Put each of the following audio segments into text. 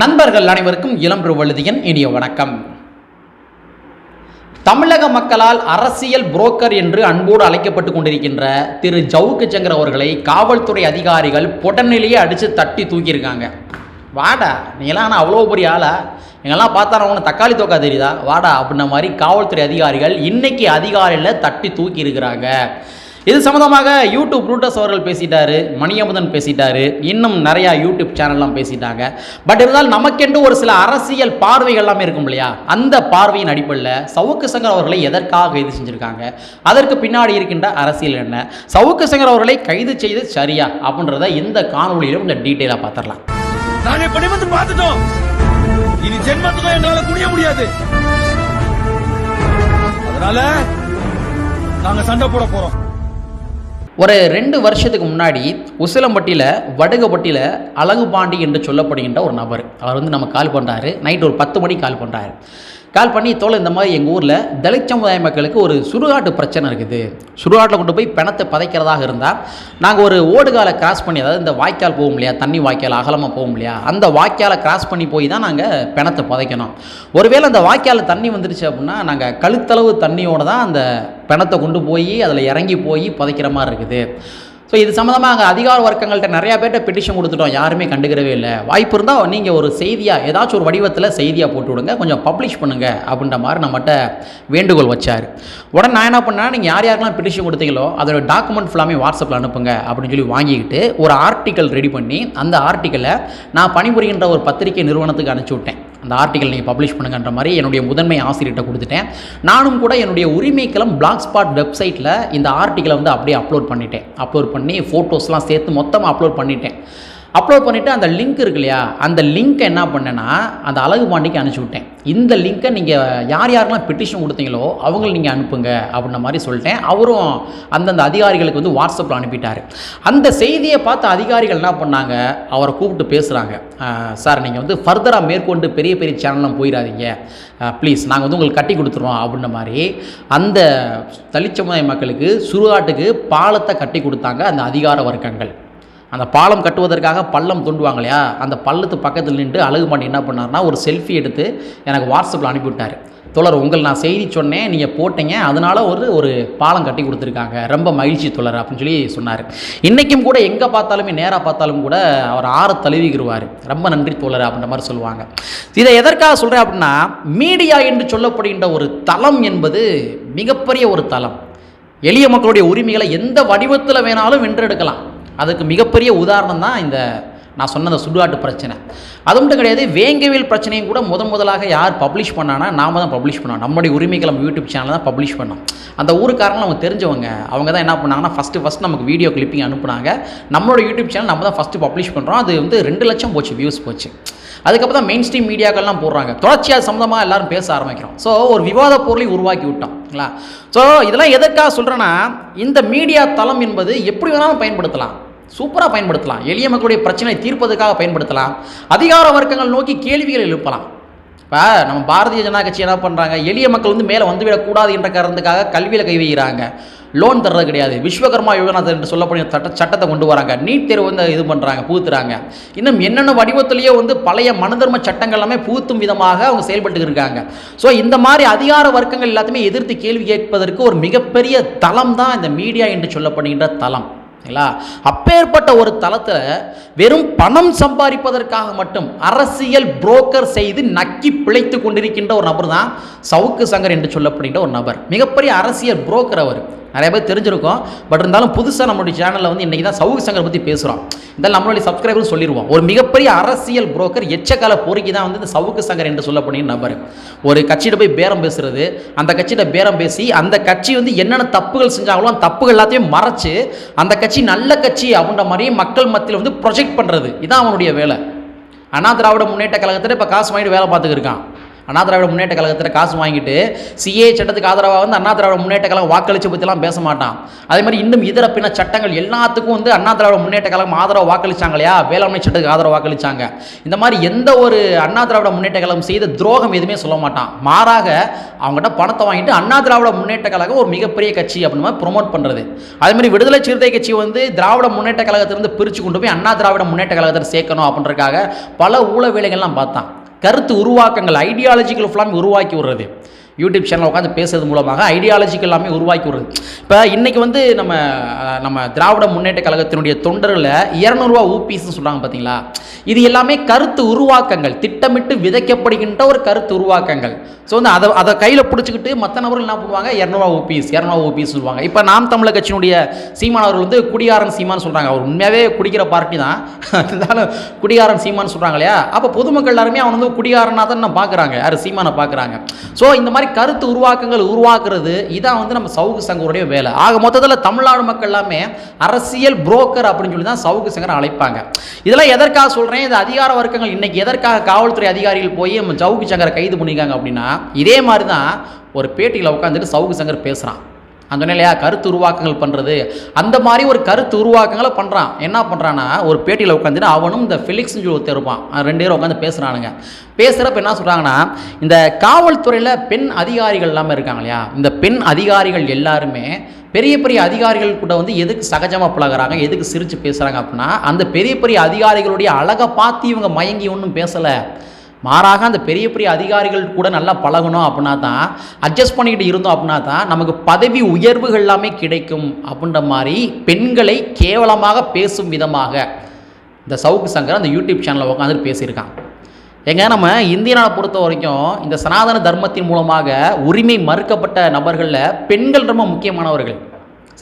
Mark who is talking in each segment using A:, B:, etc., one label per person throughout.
A: நண்பர்கள் அனைவருக்கும் இளம் வழுதியன் இனிய வணக்கம். தமிழக மக்களால் அரசியல் புரோக்கர் என்று அன்போடு அழைக்கப்பட்டு கொண்டிருக்கின்ற திரு ஜவுக்கு சங்கர் அவர்களை காவல்துறை அதிகாரிகள் புடநிலையே அடித்து தட்டி தூக்கியிருக்காங்க. வாடா நீங்களாம் ஆனால் அவ்வளோ பெரிய ஆளா? எங்கெல்லாம் பார்த்தா உனக்கு தக்காளி தோக்கா தெரியுதா? வாடா அப்படின்ன மாதிரி காவல்துறை அதிகாரிகள் இன்னைக்கு அதிகாரியில் தட்டி தூக்கி இருக்கிறாங்க இது சம்மந்தமாக யூடியூப் ரூட்டஸ் அவர்கள் பேசிட்டாரு மணியமுதன் பேசிட்டாரு இன்னும் நிறையா யூடியூப் சேனல்லாம் பேசிட்டாங்க. பட் இருந்தாலும் நமக்கென்று ஒரு சில அரசியல் பார்வைகள் எல்லாமே இருக்கும் இல்லையா? அந்த பார்வையின் அடிப்படையில் சவுக்கு சங்கர் அவர்களை எதற்காக கைது செஞ்சுருக்காங்க? அதற்கு பின்னாடி இருக்கின்ற அரசியல் என்ன? சவுக்கு சங்கர் அவர்களை கைது செய்து சரியா? அப்படின்றத இந்த காணொலியிலும் இந்த டீட்டெயிலாக பார்த்துடலாம்.
B: நாங்கள் இப்ப வந்து பார்த்துட்டோம். இனி ஜென்மத்துக்கும் எங்களால் குனிய முடியாது. அதனால நாங்க சண்டை போட போறோம்.
A: ஒரு ரெண்டு வருஷத்துக்கு முன்னாடி உசிலம்பட்டியில் வடுகப்பட்டியில் அழகுபாண்டி என்று சொல்லப்படுகின்ற ஒரு நபர். அவர் வந்து நம்ம கால் பண்ணுறாரு நைட் ஒரு பத்து மணிக்கு கால் பண்ணுறாரு கால் பண்ணி தோலை இந்த மாதிரி எங்கள் ஊரில் தலித் சமுதாய மக்களுக்கு ஒரு சுடுகாட்டு பிரச்சனை இருக்குது. சுடுகாட்டில் கொண்டு போய் பிணத்தை பதைக்கிறதாக இருந்தால் நாங்கள் ஒரு ஓடுகாலை கிராஸ் பண்ணி அதாவது இந்த வாய்க்கால் போகும் இல்லையா தண்ணி வாய்க்கால் அகலமாக போகும் இல்லையா அந்த வாய்க்காலை கிராஸ் பண்ணி போய் தான் நாங்கள் பிணத்தை புதைக்கணும். ஒருவேளை அந்த வாய்க்காலில் தண்ணி வந்துருச்சு அப்படின்னா நாங்கள் கழுத்தளவு தண்ணியோடு தான் அந்த பிணத்தை கொண்டு போய் அதில் இறங்கி போய் புதைக்கிற மாதிரி இருக்குது. ஸோ இது சம்மந்தமாக அங்கே அதிகார வர்க்கங்கள்ட்ட நிறையா பேர்கிட்ட பெட்டிஷன் கொடுத்துட்டோம். யாருமே கண்டுக்கிறவே இல்லை. வாய்ப்பு இருந்தால் நீங்கள் ஒரு செய்தியாக ஏதாச்சும் ஒரு வடிவத்தில் செய்தியாக போட்டு விடுங்க. கொஞ்சம் பப்ளிஷ் பண்ணுங்க அப்படின்ற மாதிரி நம்மகிட்ட வேண்டுகோள் வச்சார். உடனே நான் என்ன பண்ணேன் நீங்கள் யார் யாருக்கெல்லாம் பெட்டிஷன் கொடுத்தீங்களோ அதோட டாக்குமெண்ட் ஃபுல்லாமே வாட்ஸ்அப்பில் அனுப்புங்க அப்படின்னு சொல்லி வாங்கிக்கிட்டு ஒரு ஆர்டிக்கல் ரெடி பண்ணி அந்த ஆர்டிக்கலை நான் பணிபுரிகின்ற ஒரு பத்திரிகை நிறுவனத்துக்கு அனுப்பிச்சி விட்டேன். அந்த ஆர்டிக்கல் நீங்கள் பப்ளிஷ் பண்ணுங்கன்ற மாதிரி என்னுடைய முதன்மை ஆசிரியர்கிட்ட கொடுத்துட்டேன். நானும் கூட என்னுடைய உரிமைக்களம் பிளாக் ஸ்பாட் வெப்சைட்டில் இந்த ஆர்டிக்கலை வந்து அப்படியே அப்லோட் பண்ணிட்டேன். அப்லோட் பண்ணி ஃபோட்டோஸ்லாம் சேர்த்து மொத்தமாக அப்லோட் பண்ணிட்டேன். அப்லோட் பண்ணிவிட்டு அந்த லிங்க் இருக்கு இல்லையா? அந்த லிங்க்கை என்ன பண்ணேன்னா அந்த அழகு பாண்டிக்கு அனுப்பிச்சி விட்டேன். இந்த லிங்க்கை நீங்கள் யார் யாரெல்லாம் பெட்டிஷன் கொடுத்தீங்களோ அவங்கள நீங்கள் அனுப்புங்க அப்படின்ற மாதிரி சொல்லிட்டேன். அவரும் அந்தந்த அதிகாரிகளுக்கு வந்து வாட்ஸ்அப்பில் அனுப்பிட்டார். அந்த செய்தியை பார்த்த அதிகாரிகள் என்ன பண்ணாங்க? அவரை கூப்பிட்டு பேசுகிறாங்க சார் நீங்கள் வந்து ஃபர்தராக மேற்கொண்டு பெரிய பெரிய சேனல்லாம் போயிடாதீங்க. ப்ளீஸ் நாங்கள் வந்து உங்களுக்கு கட்டி கொடுத்துருவோம் அப்படின்ற மாதிரி அந்த தலிச்சமுதாய மக்களுக்கு சுடுகாட்டுக்கு பாலத்தை கட்டி கொடுத்தாங்க அந்த அதிகார வர்க்கங்கள். அந்த பாலம் கட்டுவதற்காக பள்ளம் தோண்டுவாங்க இல்லையா? அந்த பள்ளத்து பக்கத்தில் நின்று அழகு பாண்டி என்ன பண்ணார்னா ஒரு செல்ஃபி எடுத்து எனக்கு வாட்ஸ்அப்பில் அனுப்பிவிட்டார். தொடர் உங்கள் நான் செய்தி சொன்னேன் நீங்கள் போட்டீங்க அதனால ஒரு ஒரு பாலம் கட்டி கொடுத்துருக்காங்க. ரொம்ப மகிழ்ச்சி தொடர் அப்படின்னு சொல்லி சொன்னார். இன்றைக்கும் கூட எங்கே பார்த்தாலுமே நேராக பார்த்தாலும் கூட அவர் ஆற தழுவிக்கிடுவார் ரொம்ப நன்றி தோழர் அப்படின்ற மாதிரி சொல்லுவாங்க. இதை எதற்காக சொல்கிறேன் அப்படின்னா மீடியா என்று சொல்லப்படுகின்ற ஒரு தளம் என்பது மிகப்பெரிய ஒரு தளம். எளிய மக்களுடைய உரிமைகளை எந்த வடிவத்தில் வேணாலும் வென்றெடுக்கலாம். அதுக்கு மிகப்பெரிய உதாரணம் தான் இந்த நான் சொன்ன அந்த சுடுகாட்டு பிரச்சனை. அது மட்டும் கிடையாது வேங்கவியல் பிரச்சனையும் கூட முதன் முதலாக யார் பப்ளிஷ் பண்ணானா நாம தான் பப்ளிஷ் பண்ணோம். நம்முடைய உரிமைகள் நம்ம யூடியூப் சேனலில் தான் பப்ளிஷ் பண்ணோம். அந்த ஊருக்காரங்களும் அவங்க தெரிஞ்சவங்க அவங்க தான் என்ன பண்ணாங்கன்னா ஃபஸ்ட்டு ஃபஸ்ட் நமக்கு வீடியோ கிளிப்பிங் அனுப்புனாங்க. நம்மளோட யூடியூப் சேனல் நம்ம தான் ஃபஸ்ட்டு பப்ளிஷ் பண்ணுறோம் அது வந்து ரெண்டு லட்சம் போச்சு வியூஸ் போச்சு. அதுக்கப்புறம் தான் மெயின் ஸ்ட்ரீம் மீடியாக்கள்லாம் போடுறாங்க. தொடர்ச்சியாக சம்மந்தமாக எல்லாரும் பேச ஆரம்பிக்கிறோம். ஸோ ஒரு விவாத பொருளை உருவாக்கி விட்டோம்ங்களா ஸோ இதெல்லாம் எதற்காக சொல்கிறேன்னா இந்த மீடியா தளம் என்பது எப்படி வேணாலும் பயன்படுத்தலாம். சூப்பராக பயன்படுத்தலாம். எளிய மக்களுடைய பிரச்சனை தீர்ப்பதற்காக பயன்படுத்தலாம். அதிகார வர்க்கங்கள் நோக்கி கேள்விகள் எழுப்பலாம். இப்போ நம்ம பாரதிய ஜனதா கட்சி என்ன பண்ணுறாங்க எளிய மக்கள் வந்து மேலே வந்துவிடக்கூடாது என்ற காரணத்துக்காக கல்வியில் கை வைக்கிறாங்க. லோன் தர்றது கிடையாது. விஸ்வகர்மா யோகனா என்று சொல்லக்கூடிய சட்ட சட்டத்தை கொண்டு வராங்க. நீட் தேர்வு வந்து இது பண்ணுறாங்க பூத்துறாங்க இன்னும் என்னென்ன வடிவத்திலேயே வந்து பழைய மனதர்ம சட்டங்கள் எல்லாமே பூத்தும் விதமாக அவங்க செயல்பட்டு இருக்காங்க. ஸோ இந்த மாதிரி அதிகார வர்க்கங்கள் எல்லாத்தையுமே எதிர்த்து கேள்வி கேட்பதற்கு ஒரு மிகப்பெரிய தளம் தான் இந்த மீடியா என்று சொல்லப்படுகின்ற தளம். ஓகேங்களா அப்பேற்பட்ட ஒரு தளத்தில் வெறும் பணம் சம்பாதிப்பதற்காக மட்டும் அரசியல் புரோக்கர் செய்து நக்கி பிழைத்து கொண்டிருக்கின்ற ஒரு நபர் தான் சவுக்கு சங்கர் என்று சொல்லப்படுகின்ற ஒரு நபர். மிகப்பெரிய அரசியல் புரோக்கர் அவர். நிறைய பேர் தெரிஞ்சிருக்கோம். பட் இருந்தாலும் புதுசாக நம்மளுடைய சேனலில் வந்து இன்றைக்கி தான் சவுக்கு சங்கர் பற்றி பேசுகிறோம் இதெல்லாம் நம்மளுடைய சப்ஸ்கிரைபர் சொல்லிடுவோம். ஒரு மிகப்பெரிய அரசியல் புரோக்கர் எச்சக்கால பொறுக்கி தான் வந்து இந்த சவுக்கு சங்கர் என்று சொல்லப்படுகிற நபர். ஒரு கட்சியிட்ட போய் பேரம் பேசுறது அந்த கட்சியிட்ட பேரம் பேசி அந்த கட்சி வந்து என்னென்ன தப்புகள் செஞ்சாங்களோ அந்த தப்புகள் எல்லாத்தையும் மறைச்சு அந்த கட்சி நல்ல கட்சி அப்படின்ற மாதிரி மக்கள் மத்தியில் வந்து ப்ரொஜெக்ட் பண்ணுறது இதான் அவனுடைய வேலை. அண்ணா திராவிட முன்னேற்ற கழகத்தில் இப்போ காசு வாங்கிட்டு வேலை பார்த்துக்கிருக்கான் அண்ணா திராவிட முன்னேற்ற கழகத்தில் காசு வாங்கிட்டு சிஏ சட்டத்துக்கு ஆதரவாக வந்து அண்ணா திராவிட முன்னேற்ற கழகம் வாக்களிச்சு பற்றிலாம் பேச மாட்டான். அதே மாதிரி இன்னும் இதர பின்ன சட்டங்கள் எல்லாத்துக்கும் வந்து அண்ணா திராவிட முன்னேற்ற கழகம் ஆதரவு வாக்களிச்சாங்க இல்லையா? வேளாண்மை சட்டத்துக்கு ஆதரவு வாக்களிச்சாங்க. இந்த மாதிரி எந்த ஒரு அண்ணா திராவிட முன்னேற்ற கழகம் செய்த துரோகம் எதுவுமே சொல்ல மாட்டான். மாறாக அவங்ககிட்ட பணத்தை வாங்கிட்டு அண்ணா திராவிட முன்னேற்ற கழகம் ஒரு மிகப்பெரிய கட்சி அப்படின்னு மாதிரி ப்ரொமோட் பண்ணுறது அதே மாதிரி விடுதலை சிறுத்தை கட்சி வந்து திராவிட முன்னேற்ற கழகத்திலிருந்து பிரித்து கொண்டு போய் அண்ணா திராவிட முன்னேற்ற கழகத்தில் சேர்க்கணும் அப்படின்றதுக்காக பல ஊழ வேலைகள்லாம் பார்த்தான். கருத்து உருவாக்கங்கள் ஐடியாலஜிக்கல் ஃபுல்லாமே உருவாக்கி விடுறது. யூடியூப் சேனல் உட்காந்து பேசுறது மூலமாக ஐடியாலஜிக்கு எல்லாமே உருவாக்கி வருது இப்போ இன்றைக்கி வந்து நம்ம நம்ம திராவிட முன்னேற்ற கழகத்தினுடைய தொண்டர்களில் இரநூறுவா ஊபிஸ்ன்னு சொல்கிறாங்க பார்த்தீங்களா இது எல்லாமே கருத்து உருவாக்கங்கள் திட்டமிட்டு விதைக்கப்படுகின்ற ஒரு கருத்து உருவாக்கங்கள். ஸோ வந்து அதை அதை கையில் பிடிச்சிக்கிட்டு மற்ற நபர்கள் என்ன பண்ணுவாங்க? இரநூறுவா ஊபிஸ் இரநூறுவா ஊபிஸ் சொல்லுவாங்க. இப்போ நாம் தமிழர் கட்சியினுடைய சீமான் அவர்கள் வந்து குடியாரன் சீமான்னு சொல்கிறாங்க அவர் உண்மையாகவே குடிக்கிற பார்ட்டி தான். இருந்தாலும் குடியாரன் சீமான்னு சொல்கிறாங்க இல்லையா? அப்போ பொதுமக்கள் எல்லாருமே அவன் வந்து குடியாரனாக தான் பார்க்குறாங்க யார்? சீமானை பார்க்குறாங்க ஸோ இந்த மாதிரி கருத்து உருவாக்கங்கள் உருவாக்குறது இதான் வந்து நம்ம சவுக்கு சங்கருடைய வேலை. ஆக மொத்தத்தில் தமிழ்நாடு மக்கள் எல்லாமே அரசியல் புரோக்கர் அப்படின்னு சொல்லி தான் சவுக்கு சங்கர் அழைப்பாங்க. இதெல்லாம் எதற்காக சொல்கிறேன் இது அதிகார வர்க்கங்கள் இன்னைக்கு எதற்காக காவல்துறை அதிகாரிகள் போய் நம்ம சவுக்கு சங்கரை கைது பண்ணியிருக்காங்க அப்படின்னா இதே மாதிரி தான் ஒரு பேட்டியில் உட்காந்துட்டு சவுக்கு சங்கர் பேசுகிறான் அந்த சொன்னேன் இல்லையா? கருத்து உருவாக்கங்கள் பண்ணுறது அந்த மாதிரி ஒரு கருத்து உருவாக்கங்களை பண்ணுறான் என்ன பண்ணுறான்னா ஒரு பேட்டியில் உட்காந்துட்டு அவனும் இந்த ஃபிலிக்ஸ்னு சொல்லி ஒருத்தர் இருப்பான். ரெண்டு பேரும் உட்காந்து பேசுகிறானுங்க பேசுகிறப்ப என்ன சொல்கிறாங்கன்னா இந்த காவல்துறையில் பெண் அதிகாரிகள் எல்லாமே இருக்காங்க இல்லையா? இந்த பெண் அதிகாரிகள் எல்லாருமே பெரிய பெரிய அதிகாரிகள் கூட வந்து எதுக்கு சகஜமாக பழகுறாங்க? எதுக்கு சிரித்து பேசுகிறாங்க அப்படின்னா அந்த பெரிய பெரிய அதிகாரிகளுடைய அழகை பார்த்து இவங்க மயங்கி ஒன்றும் பேசலை. மாறாக அந்த பெரிய பெரிய அதிகாரிகள் கூட நல்லா பழகணும் அப்படின்னா தான் அட்ஜஸ்ட் பண்ணிக்கிட்டு இருந்தோம் அப்படின்னா தான் நமக்கு பதவி உயர்வுகள் எல்லாமே கிடைக்கும் அப்படின்ற மாதிரி பெண்களை கேவலமாக பேசும் விதமாக இந்த சவுக்கு சங்கர் அந்த யூடியூப் சேனலில் உட்காந்துட்டு பேசியிருக்கான். ஏங்க நம்ம இந்திய பொறுத்த வரைக்கும் இந்த சனாதன தர்மத்தின் மூலமாக உரிமை மறுக்கப்பட்ட நபர்களில் பெண்கள் ரொம்ப முக்கியமானவர்கள்.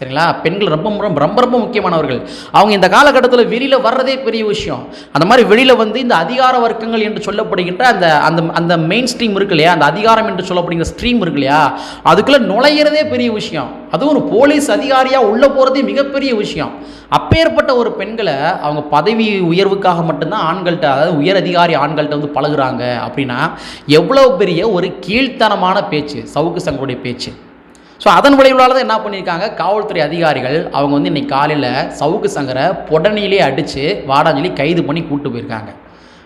A: சரிங்களா? பெண்கள் ரொம்ப ரொம்ப ரொம்ப ரொம்ப முக்கியமானவர்கள். அவங்க இந்த காலகட்டத்தில் வெளியில் வர்றதே பெரிய விஷயம். அந்த மாதிரி வெளியில் வந்து இந்த அதிகார வர்க்கங்கள் என்று சொல்லப்படுகின்ற அந்த அந்த அந்த மெயின் ஸ்ட்ரீம் இருக்கு இல்லையா? அந்த அதிகாரம் என்று சொல்லப்படுகிற ஸ்ட்ரீம் இருக்கு இல்லையா? அதுக்குள்ளே நுழையிறதே பெரிய விஷயம். அதுவும் ஒரு போலீஸ் அதிகாரியாக உள்ளே போகிறதே மிகப்பெரிய விஷயம். அப்பேற்பட்ட ஒரு பெண்களை அவங்க பதவி உயர்வுக்காக மட்டும்தான் ஆண்கள்கிட்ட அதாவது உயர் அதிகாரி ஆண்கள்கிட்ட வந்து பழகுறாங்க அப்படின்னா எவ்வளோ பெரிய ஒரு கீழ்த்தனமான பேச்சு சவுக்கு சங்கருடைய பேச்சு. ஸோ அதன் விளைவுகளால் தான் என்ன பண்ணியிருக்காங்க? காவல்துறை அதிகாரிகள் அவங்க வந்து இன்னைக்கு காலையில் சவுக்கு சங்கரை பொடனிலே அடித்து வாடாஞ்சலி கைது பண்ணி கூப்பிட்டு போயிருக்காங்க.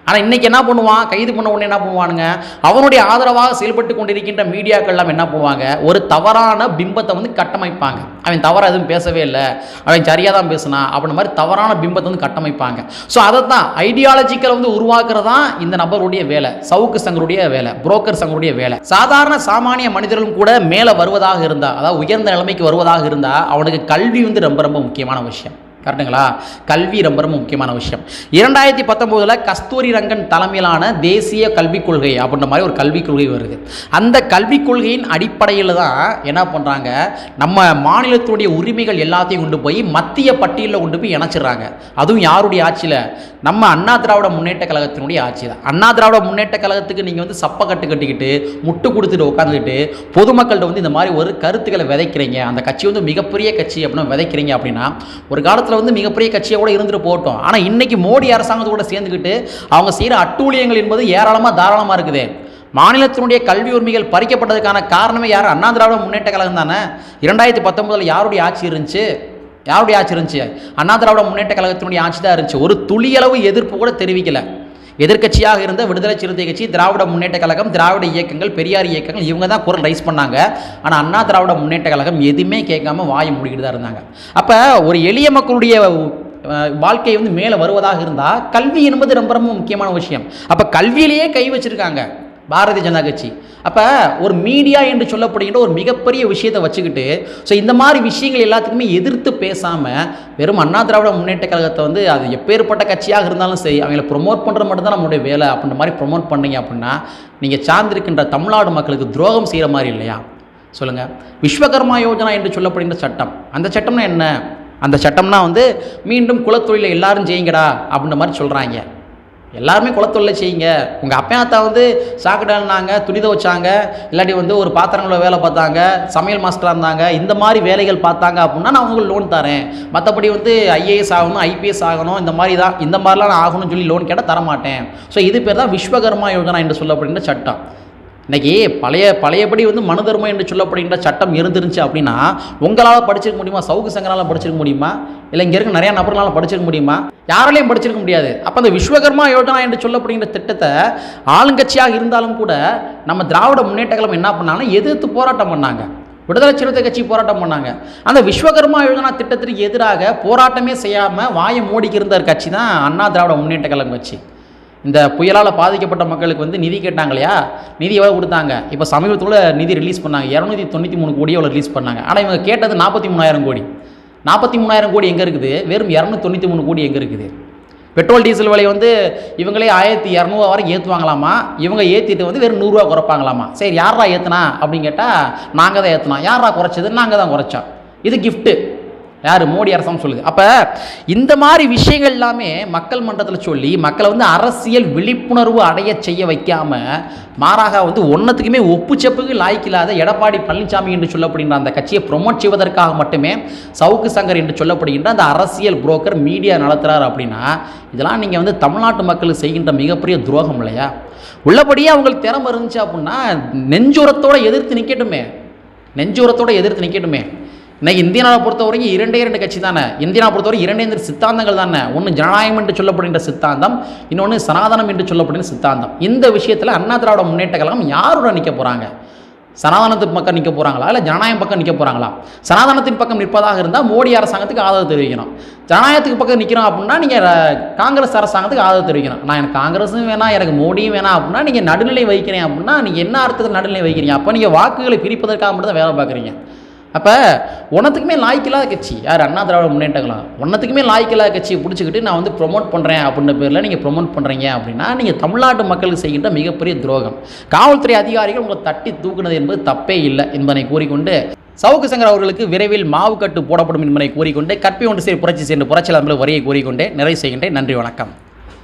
A: ஆனால் இன்றைக்கி என்ன பண்ணுவான்? கைது பண்ண உடனே என்ன பண்ணுவானுங்க? அவனுடைய ஆதரவாக செயல்பட்டு கொண்டிருக்கின்ற மீடியாக்கள் எல்லாம் என்ன பண்ணுவாங்க? ஒரு தவறான பிம்பத்தை வந்து கட்டமைப்பாங்க. அவன் தவறாக எதுவும் பேசவே இல்லை. அவன் சரியாக தான் பேசினான் அப்படின்ற மாதிரி தவறான பிம்பத்தை வந்து கட்டமைப்பாங்க. ஸோ அதை தான் ஐடியாலஜிக்கலை வந்து உருவாக்குறது இந்த நபருடைய வேலை. சவுக்கு சங்கருடைய வேலை புரோக்கர் சங்கருடைய வேலை. சாதாரண சாமானிய மனிதர்களும் கூட மேலே வருவதாக இருந்தால் அதாவது உயர்ந்த நிலைமைக்கு வருவதாக இருந்தால் அவனுக்கு கல்வி வந்து ரொம்ப ரொம்ப முக்கியமான விஷயம். கரெக்டுங்களா கல்வி ரொம்ப ரொம்ப முக்கியமான விஷயம். இரண்டாயிரத்தி பத்தொம்போதில் கஸ்தூரி ரங்கன் தலைமையிலான தேசிய கல்விக் கொள்கை அப்படின்ற மாதிரி ஒரு கல்விக் கொள்கை வருது. அந்த கல்விக் கொள்கையின் அடிப்படையில் தான் என்ன பண்ணுறாங்க நம்ம மாநிலத்தினுடைய உரிமைகள் எல்லாத்தையும் கொண்டு போய் மத்திய பட்டியலில் கொண்டு போய் இணைச்சிடுறாங்க. அதுவும் யாருடைய ஆட்சியில்? நம்ம அண்ணா திராவிட முன்னேற்ற கழகத்தினுடைய ஆட்சி தான். அண்ணா திராவிட முன்னேற்ற கழகத்துக்கு நீங்கள் வந்து சப்ப கட்டு கட்டிக்கிட்டு முட்டு கொடுத்துட்டு உட்காந்துக்கிட்டு பொதுமக்கள்கிட்ட வந்து இந்த மாதிரி ஒரு கருத்துக்களை விதைக்கிறீங்க. அந்த கட்சி வந்து மிகப்பெரிய கட்சி அப்படின்னு விதைக்கிறீங்க அப்படின்னா ஒரு காலத்தில் வந்து மிகப்பெரிய கட்சியாக கூட இருந்துட்டு போட்டோம். ஆனால் இன்னைக்கு மோடி அரசாங்கத்தோட சேர்ந்துக்கிட்டு அவங்க செய்கிற அட்டூழியங்கள் என்பது ஏராளமாக தாராளமாக இருக்குது. மாநிலத்தினுடைய கல்வி உரிமைகள் பறிக்கப்பட்டதுக்கான காரணமே யார்? அண்ணா திராவிட முன்னேற்ற கழகம் தானே? இரண்டாயிரத்தி பத்தொன்பதில் யாருடைய ஆட்சி இருந்துச்சு? யாருடைய ஆட்சி இருந்துச்சு? அண்ணா திராவிட முன்னேற்ற கழகத்தினுடைய ஆட்சி தான் இருந்துச்சு. ஒரு துளியளவு எதிர்ப்பு கூட தெரிவிக்கலை. எதிர்க்கட்சியாக இருந்த விடுதலை சிறுத்தை கட்சி திராவிட முன்னேற்ற கழகம் திராவிட இயக்கங்கள் பெரியார் இயக்கங்கள் இவங்க தான் குரல் ரைஸ் பண்ணாங்க. ஆனால் அண்ணா திராவிட முன்னேற்ற கழகம் எதுவுமே கேட்காம வாயை மூடிக்கிட்டு தான் இருந்தாங்க. அப்போ ஒரு எளிய மக்களுடைய வாழ்க்கை வந்து மேலே வருவதாக இருந்தால் கல்வி என்பது ரொம்ப ரொம்ப முக்கியமான விஷயம். அப்போ கல்வியிலேயே கை வச்சுருக்காங்க. பாரதிய ஜனதா கட்சி. அப்போ ஒரு மீடியா என்று சொல்லப்படுகின்ற ஒரு மிகப்பெரிய விஷயத்தை வச்சுக்கிட்டு ஸோ இந்த மாதிரி விஷயங்கள் எல்லாத்துக்குமே எதிர்த்து பேசாமல் வெறும் அண்ணா திராவிட முன்னேற்ற கழகத்தை வந்து அது எப்பேற்பட்ட கட்சியாக இருந்தாலும் சரி அவங்கள ப்ரொமோட் பண்ணுறது மட்டும்தான் நம்மளுடைய வேலை அப்படின்ற மாதிரி ப்ரொமோட் பண்ணீங்க அப்படின்னா நீங்கள் சார்ந்திருக்கின்ற தமிழ்நாடு மக்களுக்கு துரோகம் செய்கிற மாதிரி இல்லையா? சொல்லுங்கள் விஸ்வகர்மா யோஜனா என்று சொல்லப்படுகின்ற சட்டம். அந்த சட்டம்னா என்ன? அந்த சட்டம்னா வந்து மீண்டும் குலத்தொழிலை எல்லாரும் செய்யுங்கடா அப்படின்ற மாதிரி சொல்கிறாங்க எல்லாருமே குலத்தொழிலை செய்யுங்க. உங்கள் அப்பா அத்தா வந்து சாக்கடைனாங்க துணி துவைச்சாங்க இல்லாட்டி வந்து ஒரு பாத்திரங்கள வேலை பார்த்தாங்க சமையல் மாஸ்டராக இருந்தாங்க இந்த மாதிரி வேலைகள் பார்த்தாங்க அப்படின்னா நான் உங்களுக்கு லோன் தரேன். மற்றபடி வந்து ஐஏஎஸ் ஆகணும் ஐபிஎஸ் ஆகணும் இந்த மாதிரி தான் இந்த மாதிரிலாம் நான் ஆகணும்னு சொல்லி லோன் கேட்டால் தரமாட்டேன். ஸோ இது பேர் தான் விஸ்வகர்மா யோஜனா என்று சொல்லப்படுகின்ற சட்டம். இன்றைக்கி பழைய பழையபடி வந்து மனு தர்மம் என்று சொல்லப்படுகின்ற சட்டம் இருந்துருந்துச்சு அப்படின்னா உங்களால் படிச்சிருக்க முடியுமா? சவுக்கு சங்கரால் படிச்சிருக்க முடியுமா? இல்லை இங்கே இருக்க நிறையா நபர்களால் படிச்சிருக்க முடியுமா? யாராலையும் படிச்சிருக்க முடியாது. அப்போ அந்த விஸ்வகர்மா யோஜனா என்று சொல்லப்படுகின்ற திட்டத்தை ஆளுங்கட்சியாக இருந்தாலும் கூட நம்ம திராவிட முன்னேற்ற கழகம் என்ன பண்ணாங்கன்னா எதிர்த்து போராட்டம் பண்ணாங்க. விடுதலை சிறுத்தை கட்சி போராட்டம் பண்ணாங்க. அந்த விஸ்வகர்மா யோஜனா திட்டத்திற்கு எதிராக போராட்டமே செய்யாமல் வாயை மூடிக்கு இருந்த ஒரு கட்சி தான் அண்ணா திராவிட முன்னேற்ற கழகம் கட்சி. இந்த புயலால் பாதிக்கப்பட்ட மக்களுக்கு வந்து நிதி கேட்டாங்க இல்லையா நிதி எவ்வளோ கொடுத்தாங்க? இப்போ சமீபத்தில் நிதி ரிலீஸ் பண்ணாங்க. இரநூத்தி தொண்ணூற்றி மூணு கோடி எவ்வளோ ரிலீஸ் பண்ணாங்க. ஆனால் இவங்க கேட்டது நாற்பத்தி மூணாயிரம் கோடி. நாற்பத்தி மூணாயிரம் கோடி எங்கே இருக்குது? வெறும் இரநூத்தி தொண்ணூற்றி மூணு கோடி எங்கே இருக்குது? பெட்ரோல் டீசல் விலை வந்து இவங்களே ஆயிரத்தி இரநூறுவா வரைக்கும் ஏற்றுவாங்களாமா இவங்க ஏற்றிட்டு வந்து வெறும் நூறுரூவா குறைப்பாங்களாமா? சரி யாரா ஏற்றுனா அப்படின்னு கேட்டால் நாங்கள் தான் ஏற்றுனோம் யாரா குறைச்சது? நாங்கள் தான் குறைச்சோம். இது கிஃப்ட்டு யார்? மோடி அரசாங்கம் சொல்லுது. அப்போ இந்த மாதிரி விஷயங்கள் எல்லாமே மக்கள் மன்றத்தில் சொல்லி மக்களை வந்து அரசியல் விழிப்புணர்வு அடைய செய்ய வைக்காமல் மாறாக வந்து ஒன்றத்துக்குமே ஒப்புச்சப்புக்கு லாய்க்கில்லாத எடப்பாடி பழனிசாமி என்று சொல்லப்படுகின்ற அந்த கட்சியை ப்ரொமோட் செய்வதற்காக மட்டுமே சவுக்கு சங்கர் என்று சொல்லப்படுகின்ற அந்த அரசியல் புரோக்கர் மீடியா நடத்துகிறார் அப்படின்னா இதெல்லாம் நீங்கள் வந்து தமிழ்நாட்டு மக்களுக்கு செய்கின்ற மிகப்பெரிய துரோகம் இல்லையா? உள்ளபடியே அவங்களுக்கு திறமை இருந்துச்சு அப்படின்னா நெஞ்சுரத்தோட எதிர்த்து நிற்கட்டுமே நெஞ்சுரத்தோட எதிர்த்து நிற்கட்டுமே இன்னைக்கு இந்தியாவை பொறுத்த வரைக்கும் இரண்டே இரண்டு கட்சி தானே? இந்தியாவை பொறுத்தவரை இரண்டே இரண்டு சித்தாந்தங்கள் தானே? ஒன்று ஜனநாயகம் என்று சொல்லப்படுகின்ற சித்தாந்தம் இன்னொன்று சனாதனம் என்று சொல்லப்படுகின்ற சித்தாந்தம். இந்த விஷயத்தில் அண்ணா திராவிட முன்னேற்ற கழகம் யாருடன் நிற்க போகிறாங்க சனாதனத்தின் பக்கம் நிற்க போகிறாங்களா இல்லை ஜனநாயகம் பக்கம் நிற்க போகிறாங்களா சனாதனத்தின் பக்கம் நிற்பதாக இருந்தால் மோடி அரசாங்கத்துக்கு ஆதரவு தெரிவிக்கணும். ஜனநாயகத்துக்கு பக்கம் நிற்கிறோம் அப்படின்னா நீங்கள் காங்கிரஸ் அரசாங்கத்துக்கு ஆதரவு தெரிவிக்கணும். நான் எனக்கு காங்கிரஸும் வேணாம் எனக்கு மோடியும் வேணாம் அப்படின்னா நீங்கள் நடுநிலை வைக்கிறேன் அப்படின்னா நீங்கள் என்ன அர்த்தத்தில் நடுநிலை வைக்கிறீங்க அப்போ நீங்கள் வாக்குகளை பிரிப்பதற்காக மட்டும் தான் வேலை பார்க்குறீங்க. அப்போ ஒன்றத்துக்குமே லாய்க்கில்லாத கட்சி. யார்? அண்ணா திராவிட முன்னேற்றங்களா? ஒன்றத்துக்குமே லாய்க்கில்லாத கட்சியை பிடிச்சிக்கிட்டு நான் வந்து ப்ரொமோட் பண்ணுறேன் அப்படின்ற பேரில் நீங்கள் ப்ரொமோட் பண்ணுறீங்க அப்படின்னா நீங்கள் தமிழ்நாட்டு மக்களுக்கு செய்கின்ற மிகப்பெரிய துரோகம். காவல்துறை அதிகாரிகள் உங்களை தட்டி தூக்குனது என்பது தப்பே இல்லை என்பதை கூறிக்கொண்டு சவுக்கு சங்கர் அவர்களுக்கு விரைவில் மாவு கட்டு போடப்படும் என்பதை கூறிக்கொண்டு கற்பி ஒன்று சரி புரட்சி சென்று புரட்சியாளர் வரியை கூறிக்கொண்டே நிறைவு செய்கின்றேன். நன்றி வணக்கம்.